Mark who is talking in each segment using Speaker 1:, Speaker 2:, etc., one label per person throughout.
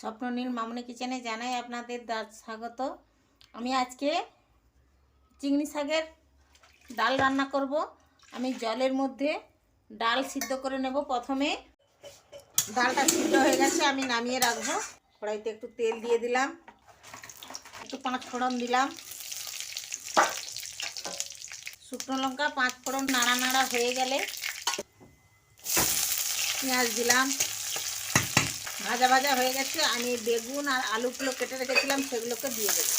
Speaker 1: স্বপ্ননীল মামনি কিচেনে জানাই আপনাদের স্বাগত। আমি আজকে চিংড়ি শাকের ডাল রান্না করব। আমি জলের মধ্যে ডাল সিদ্ধ করে নেব। প্রথমে ডালটা সিদ্ধ হয়ে গেছে, আমি নামিয়ে রাখব। কড়াইতে একটু তেল দিয়ে দিলাম, একটু পাঁচ ফোড়ন দিলাম। শুকনো লঙ্কা, পাঁচ ফোড়ন নাড়া নাড়া হয়ে গেলে পেঁয়াজ দিলাম। ভাজা ভাজা হয়ে গেছে, আমি বেগুন আর আলুগুলো কেটে রেখেছিলাম, সেগুলোকে দিয়ে দেবো।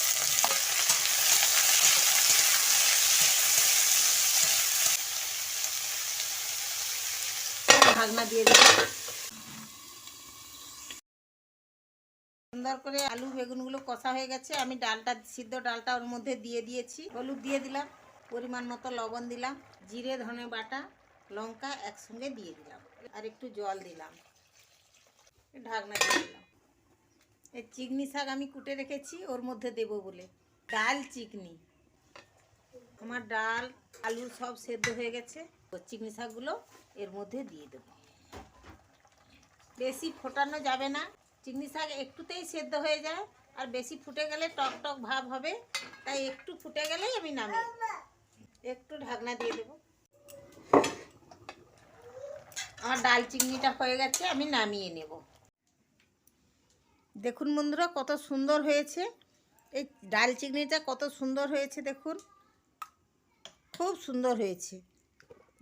Speaker 1: ঢাকনা দিয়ে সুন্দর করে আলু বেগুনগুলো কষা হয়ে গেছে, আমি ডালটা, সিদ্ধ ডালটা ওর মধ্যে দিয়ে দিয়েছি। হলুদ দিয়ে দিলাম, পরিমাণ মতো লবণ দিলাম, জিরে, ধনে বাটা, লঙ্কা একসঙ্গে দিয়ে দিলাম। আর একটু জল দিলাম। ঢাকনা দিয়ে দিলাম। এই চিকনি শাক আমি কুটে রেখেছি, ওর মধ্যে দেব বলে। ডাল চিকনি। আমার ডাল, আলু সব সেদ্ধ হয়ে গেছে। ও চিকনি শাকগুলো এর মধ্যে দিয়ে দেবো। বেশি ফোটানো যাবে না। চিকনি শাক একটুতেই সেদ্ধ হয়ে যায়, আর বেশি ফুটে গেলে টক টক ভাব হবে। তাই একটু ফুটে গেলেই আমি নামিয়ে একটু ঢাকনা দিয়ে দেবো। আমার ডাল চিংড়িটা হয়ে গেছে, আমি নামিয়ে নেব। দেখুন বন্ধুরা, কত সুন্দর হয়েছে। এই ডাল চিংড়িটা কত সুন্দর হয়েছে দেখুন। খুব সুন্দর হয়েছে।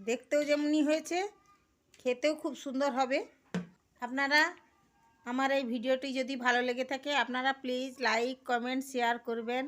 Speaker 1: দেখতেও যেমনই হয়েছে, খেতেও খুব সুন্দর হবে। আপনারা আমার এই ভিডিওটি যদি ভালো লেগে থাকে, আপনারা প্লিজ লাইক কমেন্ট শেয়ার করবেন।